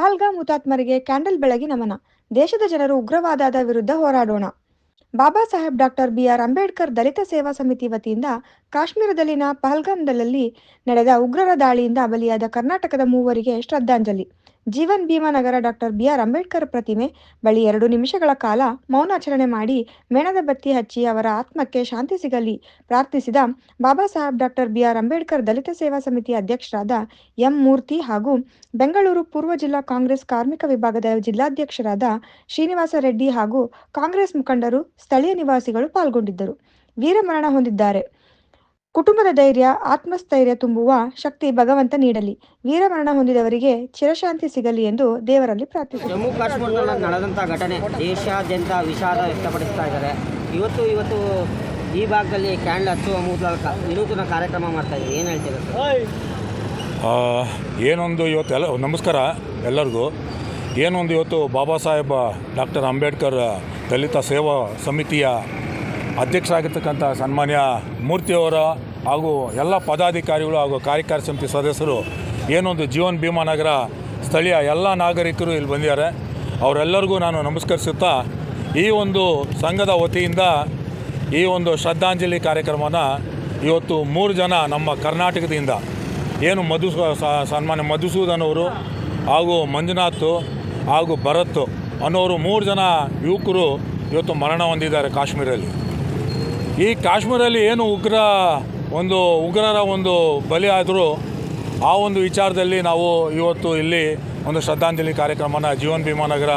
ಪಹಲ್ಗಾಮ್ ಹುತಾತ್ಮರಿಗೆ ಕ್ಯಾಂಡಲ್ ಬೆಳಗಿ ನಮನ. ದೇಶದ ಜನರು ಉಗ್ರವಾದದ ವಿರುದ್ಧ ಹೋರಾಡೋಣ. ಬಾಬಾ ಸಾಹೇಬ್ ಡಾಕ್ಟರ್ ಬಿಆರ್ ಅಂಬೇಡ್ಕರ್ ದಲಿತ ಸೇವಾ ಸಮಿತಿ ವತಿಯಿಂದ ಕಾಶ್ಮೀರದಲ್ಲಿನ ಪಹಲ್ಗಾಮ್ದಲ್ಲಿ ನಡೆದ ಉಗ್ರರ ದಾಳಿಯಿಂದ ಬಲಿಯಾದ ಕರ್ನಾಟಕದ ಮೂವರಿಗೆ ಶ್ರದ್ಧಾಂಜಲಿ. ಜೀವನ್ ಭೀಮಾನಗರ ಡಾಕ್ಟರ್ ಬಿಆರ್ ಅಂಬೇಡ್ಕರ್ ಪ್ರತಿಮೆ ಬಳಿ ಎರಡು ನಿಮಿಷಗಳ ಕಾಲ ಮೌನಾಚರಣೆ ಮಾಡಿ ಮೇಣದ ಬತ್ತಿ ಹಚ್ಚಿ ಅವರ ಆತ್ಮಕ್ಕೆ ಶಾಂತಿ ಸಿಗಲಿ ಪ್ರಾರ್ಥಿಸಿದ Baba Saheb doctor B R Ambedkar Dalit Seva Samiti ಅಧ್ಯಕ್ಷರಾದ ಎಂ ಮೂರ್ತಿ ಹಾಗೂ ಬೆಂಗಳೂರು ಪೂರ್ವ ಜಿಲ್ಲಾ ಕಾಂಗ್ರೆಸ್ ಕಾರ್ಮಿಕ ವಿಭಾಗದ ಜಿಲ್ಲಾಧ್ಯಕ್ಷರಾದ ಶ್ರೀನಿವಾಸ ರೆಡ್ಡಿ ಹಾಗೂ ಕಾಂಗ್ರೆಸ್ ಮುಖಂಡರು ಸ್ಥಳೀಯ ನಿವಾಸಿಗಳು ಪಾಲ್ಗೊಂಡಿದ್ದರು. ವೀರಮರಣ ಹೊಂದಿದ್ದಾರೆ. ಕುಟುಂಬದ ಧೈರ್ಯ ಆತ್ಮಸ್ಥೈರ್ಯ ತುಂಬುವ ಶಕ್ತಿ ಭಗವಂತ ನೀಡಲಿ. ವೀರಮರಣ ಹೊಂದಿದವರಿಗೆ ಚಿರಶಾಂತಿ ಸಿಗಲಿ ಎಂದು ದೇವರಲ್ಲಿ ಪ್ರಾರ್ಥಿಸಿದರು. ಜಮ್ಮು ಕಾಶ್ಮೀರದಲ್ಲಿ ನಡೆದಂಥ ಘಟನೆ ದೇಶಾದ್ಯಂತ ವಿಷಾದ ವ್ಯಕ್ತಪಡಿಸ್ತಾ ಇದ್ದಾರೆ. ಇವತ್ತು ಇವತ್ತು ಈ ಭಾಗದಲ್ಲಿ ಕ್ಯಾಂಡಲ್ ಹಚ್ಚುವ ಮೂಲಕ ವಿನೂತನ ಕಾರ್ಯಕ್ರಮ ಮಾಡ್ತಾ ಇದ್ದೀವಿ ಏನು ಹೇಳ್ತೀರಾ ಆ, ಏನೊಂದು ಇವತ್ತು ಎಲ್ಲ ನಮಸ್ಕಾರ ಎಲ್ಲರಿಗೂ. ಏನೊಂದು ಇವತ್ತು ಬಾಬಾ ಸಾಹೇಬ ಡಾಕ್ಟರ್ ಅಂಬೇಡ್ಕರ್ ದಲಿತ ಸೇವಾ ಸಮಿತಿಯ ಅಧ್ಯಕ್ಷರಾಗಿರ್ತಕ್ಕಂಥ ಸನ್ಮಾನ್ಯ ಮೂರ್ತಿಯವರ ಹಾಗೂ ಎಲ್ಲ ಪದಾಧಿಕಾರಿಗಳು ಹಾಗೂ ಕಾರ್ಯಕಾರಿ ಸಮಿತಿ ಸದಸ್ಯರು ಏನೊಂದು ಜೀವನ್ ಭೀಮಾ ನಗರ ಸ್ಥಳೀಯ ಎಲ್ಲ ನಾಗರಿಕರು ಇಲ್ಲಿ ಬಂದಿದ್ದಾರೆ. ಅವರೆಲ್ಲರಿಗೂ ನಾನು ನಮಸ್ಕರಿಸುತ್ತಾ ಈ ಒಂದು ಸಂಘದ ವತಿಯಿಂದ ಈ ಒಂದು ಶ್ರದ್ಧಾಂಜಲಿ ಕಾರ್ಯಕ್ರಮನ ಇವತ್ತು ಮೂರು ಜನ ನಮ್ಮ ಕರ್ನಾಟಕದಿಂದ ಏನು ಮಧು ಸನ್ಮಾನ್ಯ ಮಧುಸೂದನ್ ಅವರು ಹಾಗೂ ಮಂಜುನಾಥ್ ಹಾಗೂ ಭರತ್ ಅನ್ನೋರು ಮೂರು ಜನ ಯುವಕರು ಇವತ್ತು ಮರಣ ಹೊಂದಿದ್ದಾರೆ ಕಾಶ್ಮೀರಲ್ಲಿ ಈ ಕಾಶ್ಮೀರಲ್ಲಿ ಏನು ಉಗ್ರ ಒಂದು ಉಗ್ರರ ಒಂದು ಬಲಿ ಆದರೂ ಆ ಒಂದು ವಿಚಾರದಲ್ಲಿ ನಾವು ಇವತ್ತು ಇಲ್ಲಿ ಒಂದು ಶ್ರದ್ಧಾಂಜಲಿ ಕಾರ್ಯಕ್ರಮನ ಜೀವನ್ ಭೀಮಾ ನಗರ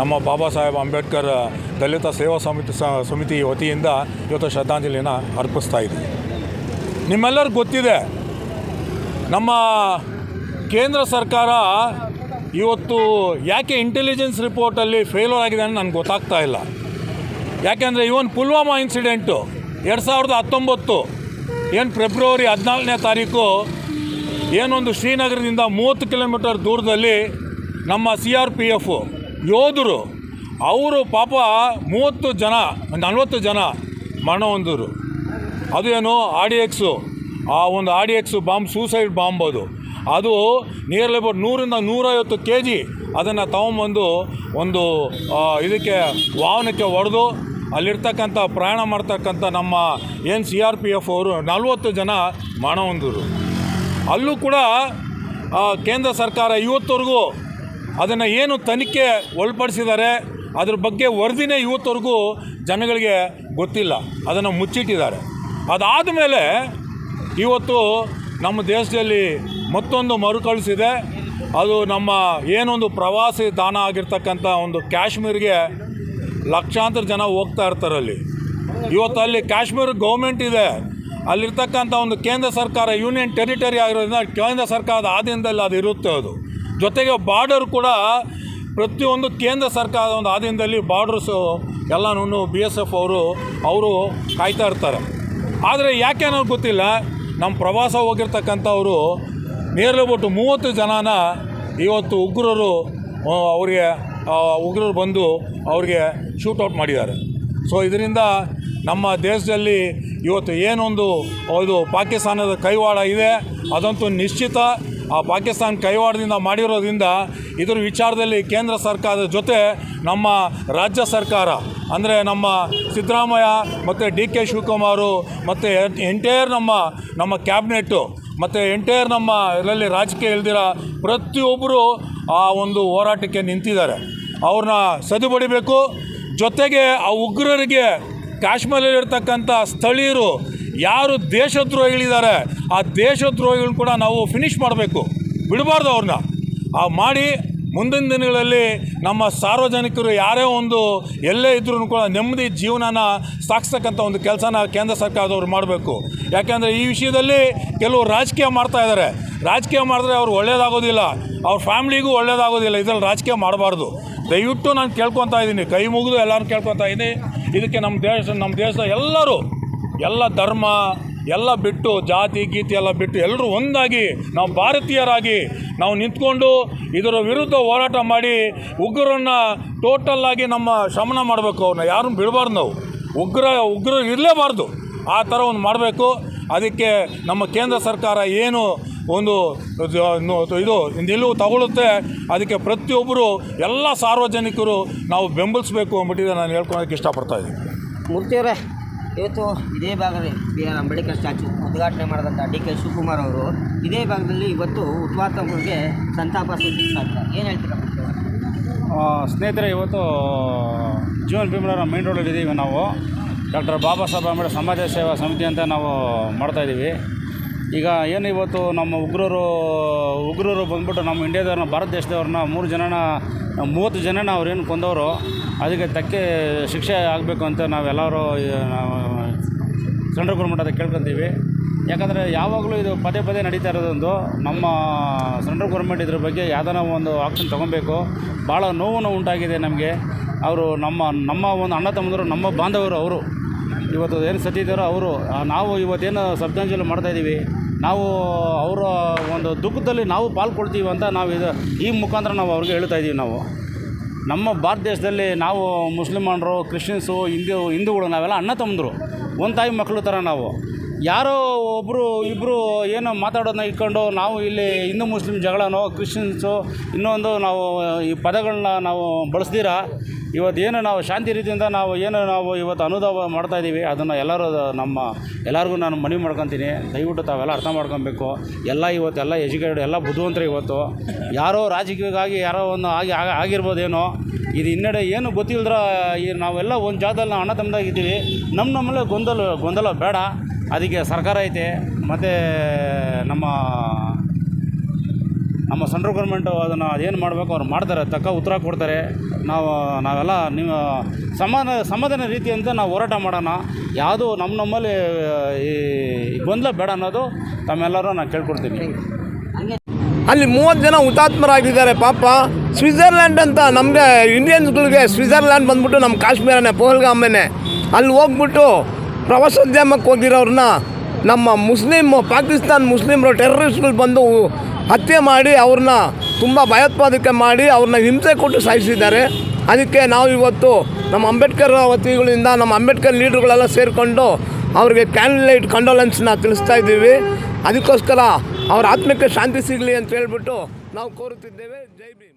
ನಮ್ಮ ಬಾಬಾ ಸಾಹೇಬ್ ಅಂಬೇಡ್ಕರ್ ದಲಿತ ಸೇವಾ ಸಮಿತಿ ಸಮಿತಿ ವತಿಯಿಂದ ಇವತ್ತು ಶ್ರದ್ಧಾಂಜಲಿನ ಅರ್ಪಿಸ್ತಾ ಇದ್ದೀವಿ. ನಿಮ್ಮೆಲ್ಲರಿಗೂ ಗೊತ್ತಿದೆ, ನಮ್ಮ ಕೇಂದ್ರ ಸರ್ಕಾರ ಇವತ್ತು ಯಾಕೆ ಇಂಟೆಲಿಜೆನ್ಸ್ ರಿಪೋರ್ಟಲ್ಲಿ ಫೇಲ್ಯೂರ್ ಆಗಿದೆ ಅಂತ ನನಗೆ ಗೊತ್ತಾಗ್ತಾ ಇಲ್ಲ. ಯಾಕೆಂದರೆ ಇವನ್ ಪುಲ್ವಾಮಾ ಇನ್ಸಿಡೆಂಟು ಎರಡು ಸಾವಿರದ ಹತ್ತೊಂಬತ್ತು, ಏನು ಫೆಬ್ರವರಿ ಹದಿನಾಲ್ಕನೇ ತಾರೀಕು, ಏನೊಂದು ಶ್ರೀನಗರದಿಂದ ಮೂವತ್ತು ಕಿಲೋಮೀಟರ್ ದೂರದಲ್ಲಿ ನಮ್ಮ ಸಿ ಆರ್ ಪಿ ಎಫ್ ಯೋಧರು, ಅವರು ಪಾಪ ಮೂವತ್ತು ಜನ ನಲವತ್ತು ಜನ ಮರಣ ಹೊಂದರು ಅದು ಏನು ಆರ್ ಡಿ ಎಕ್ಸು ಆ ಒಂದು ಆರ್ ಬಾಂಬ್ ಸೂಸೈಡ್ ಬಾಂಬ್ ಅದು. ಅದು ನಿಯರ್ಲಿ ಅಬೌಟ್ ನೂರಿಂದ ನೂರೈವತ್ತು ಕೆ ಜಿ ಅದನ್ನು ತಗೊಂಬಂದು ಒಂದು ಇದಕ್ಕೆ ವಾಹನಕ್ಕೆ ಹೊಡೆದು ಅಲ್ಲಿರ್ತಕ್ಕಂಥ ಪ್ರಯಾಣ ಮಾಡ್ತಕ್ಕಂಥ ನಮ್ಮ ಏನು ಸಿ ಆರ್ ಪಿ ಎಫ್ ಅವರು ನಲ್ವತ್ತು ಜನ ಮಾನವಂದರು. ಅಲ್ಲೂ ಕೂಡ ಕೇಂದ್ರ ಸರ್ಕಾರ ಇವತ್ತವರೆಗೂ ಅದನ್ನು ಏನು ತನಿಖೆ ಒಳಪಡಿಸಿದ್ದಾರೆ, ಅದ್ರ ಬಗ್ಗೆ ವರದಿನೇ ಇವತ್ತವರೆಗೂ ಜನಗಳಿಗೆ ಗೊತ್ತಿಲ್ಲ. ಅದನ್ನು ಮುಚ್ಚಿಟ್ಟಿದ್ದಾರೆ. ಅದಾದ ಮೇಲೆ ಇವತ್ತು ನಮ್ಮ ದೇಶದಲ್ಲಿ ಮತ್ತೊಂದು ಮರುಕಳಿಸಿದೆ ಅದು ನಮ್ಮ ಏನೊಂದು ಪ್ರವಾಸಿ ತಾಣ ಆಗಿರ್ತಕ್ಕಂಥ ಒಂದು ಕಾಶ್ಮೀರ್ಗೆ ಲಕ್ಷಾಂತರ ಜನ ಹೋಗ್ತಾ ಇರ್ತಾರೆ ಅಲ್ಲಿ ಇವತ್ತು ಅಲ್ಲಿ ಕಾಶ್ಮೀರ ಗೌರ್ಮೆಂಟ್ ಇದೆ. ಅಲ್ಲಿರ್ತಕ್ಕಂಥ ಒಂದು ಕೇಂದ್ರ ಸರ್ಕಾರ ಯೂನಿಯನ್ ಟೆರಿಟರಿ ಆಗಿರೋದ್ರಿಂದ ಕೇಂದ್ರ ಸರ್ಕಾರದ ಆಧೀನದಲ್ಲಿ ಅದು ಇರುತ್ತೆ ಅದು. ಜೊತೆಗೆ ಬಾರ್ಡರ್ ಕೂಡ ಪ್ರತಿಯೊಂದು ಕೇಂದ್ರ ಸರ್ಕಾರದ ಒಂದು ಆಧೀನದಲ್ಲಿ ಬಾರ್ಡರ್ಸು ಎಲ್ಲನೂ ಬಿ ಎಸ್ ಎಫ್ ಅವರು ಅವರು ಕಾಯ್ತಾ ಇರ್ತಾರೆ. ಆದರೆ ಯಾಕೆ ಅನ್ನೋದು ಗೊತ್ತಿಲ್ಲ. ನಮ್ಮ ಪ್ರವಾಸ ಹೋಗಿರ್ತಕ್ಕಂಥವರು ನೇರಲು ಬಿಟ್ಟು ಮೂವತ್ತು ಜನನ ಇವತ್ತು ಉಗ್ರರು ಅವರಿಗೆ ಉಗ್ರರು ಬಂದು ಅವ್ರಿಗೆ ಶೂಟೌಟ್ ಮಾಡಿದ್ದಾರೆ. ಸೊ ಇದರಿಂದ ನಮ್ಮ ದೇಶದಲ್ಲಿ ಇವತ್ತು ಏನೊಂದು, ಇದು ಪಾಕಿಸ್ತಾನದ ಕೈವಾಡ ಇದೆ, ಅದಂತೂ ನಿಶ್ಚಿತ. ಆ ಪಾಕಿಸ್ತಾನ ಕೈವಾಡದಿಂದ ಮಾಡಿರೋದ್ರಿಂದ ಇದರ ವಿಚಾರದಲ್ಲಿ ಕೇಂದ್ರ ಸರ್ಕಾರದ ಜೊತೆ ನಮ್ಮ ರಾಜ್ಯ ಸರ್ಕಾರ, ಅಂದರೆ ನಮ್ಮ ಸಿದ್ದರಾಮಯ್ಯ ಮತ್ತು ಡಿ ಕೆ ಶಿವಕುಮಾರು ಮತ್ತು ಎಂಟೈರ್ ನಮ್ಮ ನಮ್ಮ ಕ್ಯಾಬಿನೆಟ್ಟು ಮತ್ತು ಎಂಟೈರ್ ನಮ್ಮ ಇದರಲ್ಲಿ ರಾಜಕೀಯ ಇಲ್ದಿರ ಪ್ರತಿಯೊಬ್ಬರು ಆ ಒಂದು ಹೋರಾಟಕ್ಕೆ ನಿಂತಿದ್ದಾರೆ. ಅವ್ರನ್ನ ಸದುಬಡಿಬೇಕು. ಜೊತೆಗೆ ಆ ಉಗ್ರರಿಗೆ ಕಾಶ್ಮೀರಲ್ಲಿರ್ತಕ್ಕಂಥ ಸ್ಥಳೀಯರು ಯಾರು ದೇಶದ್ರೋಹಿಗಳಿದ್ದಾರೆ, ಆ ದೇಶದ್ರೋಹಿಗಳನ್ನ ಕೂಡ ನಾವು ಫಿನಿಷ್ ಮಾಡಬೇಕು. ಬಿಡಬಾರ್ದು ಅವ್ರನ್ನ ಆ ಮಾಡಿ ಮುಂದಿನ ದಿನಗಳಲ್ಲಿ ನಮ್ಮ ಸಾರ್ವಜನಿಕರು ಯಾರೇ ಒಂದು ಎಲ್ಲೇ ಇದ್ರೂ ಕೂಡ ನೆಮ್ಮದಿ ಜೀವನನ ಸಾಗಿಸ್ತಕ್ಕಂಥ ಒಂದು ಕೆಲಸನ ಕೇಂದ್ರ ಸರ್ಕಾರದವರು ಮಾಡಬೇಕು. ಯಾಕೆಂದರೆ ಈ ವಿಷಯದಲ್ಲಿ ಕೆಲವು ರಾಜಕೀಯ ಮಾಡ್ತಾ ಇದ್ದಾರೆ. ರಾಜಕೀಯ ಮಾಡಿದ್ರೆ ಅವ್ರು ಒಳ್ಳೇದಾಗೋದಿಲ್ಲ. ಅವ್ರ ಫ್ಯಾಮ್ಲಿಗೂ ಒಳ್ಳೇದಾಗೋದಿಲ್ಲ. ಇದರಲ್ಲಿ ರಾಜಕೀಯ ಮಾಡಬಾರ್ದು. ದಯವಿಟ್ಟು ನಾನು ಕೇಳ್ಕೊತಾ ಇದ್ದೀನಿ. ಕೈ ಮುಗಿದು ಎಲ್ಲರೂ ಕೇಳ್ಕೊತಾ ಇದ್ದೀನಿ. ಇದಕ್ಕೆ ನಮ್ಮ ದೇಶ, ನಮ್ಮ ದೇಶದ ಎಲ್ಲರೂ, ಎಲ್ಲ ಧರ್ಮ, ಎಲ್ಲ ಬಿಟ್ಟು, ಜಾತಿ, ಗೀತಿ ಎಲ್ಲ ಬಿಟ್ಟು ಎಲ್ಲರೂ ಒಂದಾಗಿ ನಾವು ಭಾರತೀಯರಾಗಿ ನಾವು ನಿಂತ್ಕೊಂಡು ಇದರ ವಿರುದ್ಧ ಹೋರಾಟ ಮಾಡಿ ಉಗ್ರರನ್ನು ಟೋಟಲ್ಲಾಗಿ ನಮ್ಮ ಶಮನ ಮಾಡಬೇಕು. ಅವ್ರನ್ನ ಯಾರನ್ನು ಬಿಡಬಾರ್ದು ನಾವು. ಉಗ್ರ, ಉಗ್ರರು ಇರಲೇಬಾರ್ದು. ಆ ಥರ ಒಂದು ಮಾಡಬೇಕು. ಅದಕ್ಕೆ ನಮ್ಮ ಕೇಂದ್ರ ಸರ್ಕಾರ ಏನು ಒಂದು ಇದು ನಿಲುವು ತಗೊಳುತ್ತೆ. ಅದಕ್ಕೆ ಪ್ರತಿಯೊಬ್ಬರು ಎಲ್ಲ ಸಾರ್ವಜನಿಕರು ನಾವು ಬೆಂಬಲಿಸಬೇಕು ಅಂದ್ಬಿಟ್ಟಿದೆ ನಾನು ಹೇಳ್ಕೊಳೋಕ್ಕೆ ಇಷ್ಟಪಡ್ತಾ ಇದ್ದೀನಿ. ಮೂರ್ತಿಯವರೇ ಇವತ್ತು ಇದೇ ಭಾಗದಲ್ಲಿ ಬಿ ಆರ್ ಅಂಬೇಡ್ಕರ್ ಸ್ಟ್ಯಾಚು ಉದ್ಘಾಟನೆ ಮಾಡಿದಂಥ ಡಿ ಕೆ ಶಿವಕುಮಾರ್ ಅವರು ಇದೇ ಭಾಗದಲ್ಲಿ ಇವತ್ತು ಹುತಾತ್ಮರಿಗೆ ಸಂತಾಪ ಸೂಚಿಸ್ತಾರೆ ಇದ್ದಾರೆ. ಏನು ಹೇಳ್ತೀರಾ ಸ್ನೇಹಿತರೆ ಇವತ್ತು ಜೀವನ್ ಭೀಮರ ಮೈನ್ ರೋಡಲ್ಲಿ ಇದ್ದೀವಿ ನಾವು. ಡಾಕ್ಟರ್ ಬಾಬಾ ಸಾಹೇಬ್ ಅಂಬೇಡ್ಕರ್ ಸಮಾಜ ಸೇವಾ ಸಮಿತಿ ಅಂತ ನಾವು ಮಾಡ್ತಾಯಿದ್ದೀವಿ ಈಗ ಏನು ಇವತ್ತು ನಮ್ಮ ಉಗ್ರರು ಉಗ್ರರು ಬಂದ್ಬಿಟ್ಟು ನಮ್ಮ ಇಂಡಿಯಾದವ್ರನ್ನ, ಭಾರತ ದೇಶದವ್ರನ್ನ ಮೂರು ಜನನ, ಮೂವತ್ತು ಜನನ ಅವ್ರೇನು ಕೊಂದವರು, ಅದಕ್ಕೆ ತಕ್ಕೆ ಶಿಕ್ಷೆ ಆಗಬೇಕು ಅಂತ ನಾವೆಲ್ಲರೂ ಗೌರ್ಮೆಂಟ್ ಅದಕ್ಕೆ ಕೇಳ್ಕೊತೀವಿ. ಯಾಕಂದರೆ ಯಾವಾಗಲೂ ಇದು ಪದೇ ಪದೇ ನಡೀತಾ ಇರೋದೊಂದು. ನಮ್ಮ ಸೆಂಟ್ರಲ್ ಗೌರ್ಮೆಂಟ್ ಇದ್ರ ಬಗ್ಗೆ ಯಾವ್ದಾನ ಒಂದು ಆಕ್ಷನ್ ತೊಗೊಬೇಕು. ಭಾಳ ನೋವನ್ನು ಉಂಟಾಗಿದೆ ನಮಗೆ. ಅವರು ನಮ್ಮ ನಮ್ಮ ಒಂದು ಅಣ್ಣ ತಮ್ಮಂದರು, ನಮ್ಮ ಬಾಂಧವರು ಅವರು. ಇವತ್ತು ಏನು ಸತ್ತಿದ್ದಾರೋ ಅವರು ನಾವು ಇವತ್ತೇನು ಶ್ರದ್ಧಾಂಜಲಿ ಮಾಡ್ತಾಯಿದ್ದೀವಿ ನಾವು ಅವರ ಒಂದು ದುಃಖದಲ್ಲಿ ನಾವು ಪಾಲ್ಗೊಳ್ತೀವಿ ಅಂತ ನಾವು ಇದು, ಈ ಮುಖಾಂತರ ನಾವು ಅವ್ರಿಗೆ ಹೇಳ್ತಾ ಇದ್ದೀವಿ ನಾವು. ನಮ್ಮ ಭಾರತ ದೇಶದಲ್ಲಿ ನಾವು ಮುಸ್ಲಿಮಾನರು ಕ್ರಿಶ್ಚಿಯನ್ಸು, ಹಿಂದೂ, ಹಿಂದೂಗಳು ನಾವೆಲ್ಲ ಅಣ್ಣ ತಮ್ಮಂದರು, ಒಂದು ತಾಯಿ ಮಕ್ಕಳು ಥರ ನಾವು. ಯಾರೋ ಒಬ್ಬರು ಇಬ್ಬರು ಏನೋ ಮಾತಾಡೋದನ್ನ ಇಟ್ಕೊಂಡು ನಾವು ಇಲ್ಲಿ ಹಿಂದೂ ಮುಸ್ಲಿಂ ಜಗಳನೋ, ಕ್ರಿಶ್ಚಿಯನ್ಸು ಇನ್ನೊಂದು ನಾವು ಈ ಪದಗಳನ್ನ ನಾವು ಬಳಸ್ದಿರ ಇವತ್ತೇನು ನಾವು ಶಾಂತಿ ರೀತಿಯಿಂದ ನಾವು ಏನು ನಾವು ಇವತ್ತು ಅನುದಾವ ಮಾಡ್ತಾ ಇದ್ದೀವಿ, ಅದನ್ನು ಎಲ್ಲರೂ ನಮ್ಮ ಎಲ್ಲರಿಗೂ ನಾನು ಮನವಿ ಮಾಡ್ಕೊತೀನಿ. ದಯವಿಟ್ಟು ತಾವೆಲ್ಲ ಅರ್ಥ ಮಾಡ್ಕೊಬೇಕು. ಎಲ್ಲ ಇವತ್ತು ಎಲ್ಲ ಎಜುಕೇಟೆಡ್, ಎಲ್ಲ ಬುದ್ಧಿವಂತರು ಇವತ್ತು. ಯಾರೋ ರಾಜಕೀಯಕ್ಕಾಗಿ ಯಾರೋ ಒಂದು ಆಗಿ, ಆಗ- ಆಗಿರ್ಬೋದೇನೋ. ಇದು ಹಿನ್ನಡೆ ಏನು ಗೊತ್ತಿಲ್ಲದ್ರ ಈ ನಾವೆಲ್ಲ ಒಂದು ಜಾಗದಲ್ಲಿ ನಾವು ಅಣ್ಣ ತಮ್ಮದಾಗಿದ್ದೀವಿ ನಮ್ಮ ನಮ್ಮಲ್ಲೇ ಗೊಂದಲ ಗೊಂದಲ ಬೇಡ. ಅದಕ್ಕೆ ಸರ್ಕಾರ ಐತೆ. ಮತ್ತು ನಮ್ಮ ನಮ್ಮ ಸೆಂಟ್ರಲ್ ಗೌರ್ಮೆಂಟು ಅದನ್ನು ಅದೇನು ಮಾಡಬೇಕು ಅವ್ರು ಮಾಡ್ತಾರೆ, ತಕ್ಕ ಉತ್ತರ ಕೊಡ್ತಾರೆ. ನಾವು, ನಾವೆಲ್ಲ ನೀವು ಸಮಾನ, ಸಮಾಧಾನ ರೀತಿಯಿಂದ ನಾವು ಹೋರಾಟ ಮಾಡೋಣ. ಯಾವುದು ನಮ್ಮ ನಮ್ಮಲ್ಲಿ, ಈ ಗೊಂದಲ ಬೇಡ ಅನ್ನೋದು ತಮ್ಮೆಲ್ಲರೂ ನಾನು ಕೇಳ್ಕೊಡ್ತೀನಿ ಅಲ್ಲಿ ಮೂವತ್ತು ಜನ ಹುತಾತ್ಮರಾಗಿದ್ದಾರೆ, ಪಾಪ. ಸ್ವಿಟ್ಜರ್ಲ್ಯಾಂಡ್ ಅಂತ ನಮಗೆ ಇಂಡಿಯನ್ಸ್ಗಳಿಗೆ ಸ್ವಿಟ್ಜರ್ಲ್ಯಾಂಡ್ ಬಂದ್ಬಿಟ್ಟು ನಮ್ಮ ಕಾಶ್ಮೀರನೇ ಪಹಲ್ಗಾಮೇನೆ ಅಲ್ಲಿ ಹೋಗ್ಬಿಟ್ಟು ಪ್ರವಾಸೋದ್ಯಮಕ್ಕೆ ಹೋಗಿರೋರನ್ನ ನಮ್ಮ ಮುಸ್ಲಿಮ್, ಪಾಕಿಸ್ತಾನ್ ಮುಸ್ಲಿಮರು ಟೆರರಿಸ್ಟ್ಗಳು ಬಂದು ಹತ್ಯೆ ಮಾಡಿ ಅವ್ರನ್ನ ತುಂಬ ಭಯೋತ್ಪಾದಕೆ ಮಾಡಿ ಅವ್ರನ್ನ ಹಿಂಸೆ ಕೊಟ್ಟು ಸಾಯಿಸಿದ್ದಾರೆ. ಅದಕ್ಕೆ ನಾವು ಇವತ್ತು ನಮ್ಮ ಅಂಬೇಡ್ಕರ್ ವತಿಗಳಿಂದ ನಮ್ಮ ಅಂಬೇಡ್ಕರ್ ಲೀಡ್ರುಗಳೆಲ್ಲ ಸೇರಿಕೊಂಡು ಅವ್ರಿಗೆ ಕ್ಯಾಂಡಿಲೈಟ್ ಕಂಡೋಲೆನ್ಸ್ನ ತಿಳಿಸ್ತಾ ಇದ್ದೀವಿ. ಅದಕ್ಕೋಸ್ಕರ ಅವ್ರ ಆತ್ಮಕ್ಕೆ ಶಾಂತಿ ಸಿಗಲಿ ಅಂತ ಹೇಳ್ಬಿಟ್ಟು ನಾವು ಕೋರುತ್ತಿದ್ದೇವೆ. ಜೈ ಭೀಮ್.